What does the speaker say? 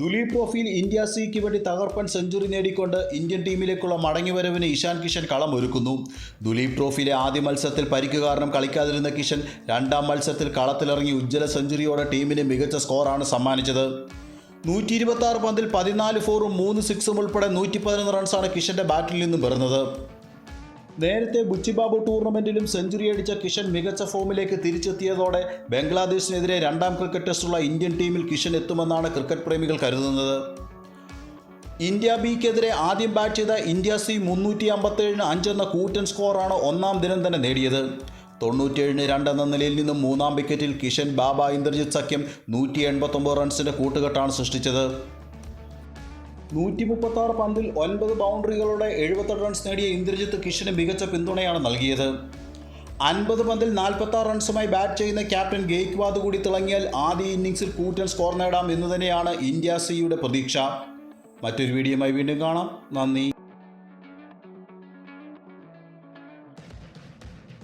ദുലീപ് ട്രോഫിയിൽ ഇന്ത്യ സിക്ക് വേണ്ടി തകർപ്പൻ സെഞ്ചുറി നേടിക്കൊണ്ട് ഇന്ത്യൻ ടീമിലേക്കുള്ള മടങ്ങിവരവിന് ഇഷാൻ കിഷൻ കളമൊരുക്കുന്നു. ദുലീപ് ട്രോഫിയിലെ ആദ്യ മത്സരത്തിൽ പരിക്ക് കാരണം കളിക്കാതിരുന്ന കിഷൻ രണ്ടാം മത്സരത്തിൽ കളത്തിലിറങ്ങി ഉജ്ജ്വല സെഞ്ചുറിയോടെ ടീമിന് മികച്ച സ്കോറാണ് സമ്മാനിച്ചത്. നൂറ്റി ഇരുപത്തി പന്തിൽ പതിനാല് ഫോറും മൂന്ന് സിക്സും ഉൾപ്പെടെ നൂറ്റി പതിനൊന്ന് റൺസാണ് കിഷന്റെ ബാറ്റിൽ നിന്നും വരുന്നത് നേരത്തെ ബുച്ചിബാബു ടൂർണമെന്റിലും സെഞ്ചുറി അടിച്ച കിഷൻ മികച്ച ഫോമിലേക്ക് തിരിച്ചെത്തിയതോടെ ബംഗ്ലാദേശിനെതിരെ രണ്ടാം ക്രിക്കറ്റ് ടെസ്റ്റുള്ള ഇന്ത്യൻ ടീമിൽ കിഷൻ എത്തുമെന്നാണ് ക്രിക്കറ്റ് പ്രേമികൾ കരുതുന്നത്. ഇന്ത്യ ബിക്കെതിരെ ആദ്യം ബാറ്റ് ചെയ്ത ഇന്ത്യ സി മുന്നൂറ്റി അമ്പത്തേഴിന് അഞ്ചെന്ന കൂറ്റൻ സ്കോറാണ് ഒന്നാം ദിനം തന്നെ നേടിയത്. തൊണ്ണൂറ്റിയേഴിന് രണ്ടെന്ന നിലയിൽ നിന്നും മൂന്നാം വിക്കറ്റിൽ കിഷൻ ബാബ ഇന്ദ്രജിത് സഖ്യം നൂറ്റി എൺപത്തൊമ്പത് റൺസിന്റെ കൂട്ടുകെട്ടാണ് സൃഷ്ടിച്ചത്. നൂറ്റി മുപ്പത്തി ആറ് പന്തിൽ ഒൻപത് ബൗണ്ടറികളോടെ എഴുപത്തെട്ട് റൺസ് നേടിയ ഇന്ദ്രജിത്ത് കിഷന് മികച്ച പിന്തുണയാണ് നൽകിയത്. അൻപത് പന്തിൽ നാൽപ്പത്തി ആറ് റൺസുമായി ബാറ്റ് ചെയ്യുന്ന ക്യാപ്റ്റൻ ഗെയ്ക്വാദ് കൂടി തിളങ്ങിയാൽ ആദ്യ ഇന്നിംഗ്സിൽ കൂറ്റൻ സ്കോർ നേടാം എന്ന് തന്നെയാണ് ഇന്ത്യ സിയുടെ പ്രതീക്ഷ. മറ്റൊരു വീഡിയോയുമായി വീണ്ടും കാണാം. നന്ദി.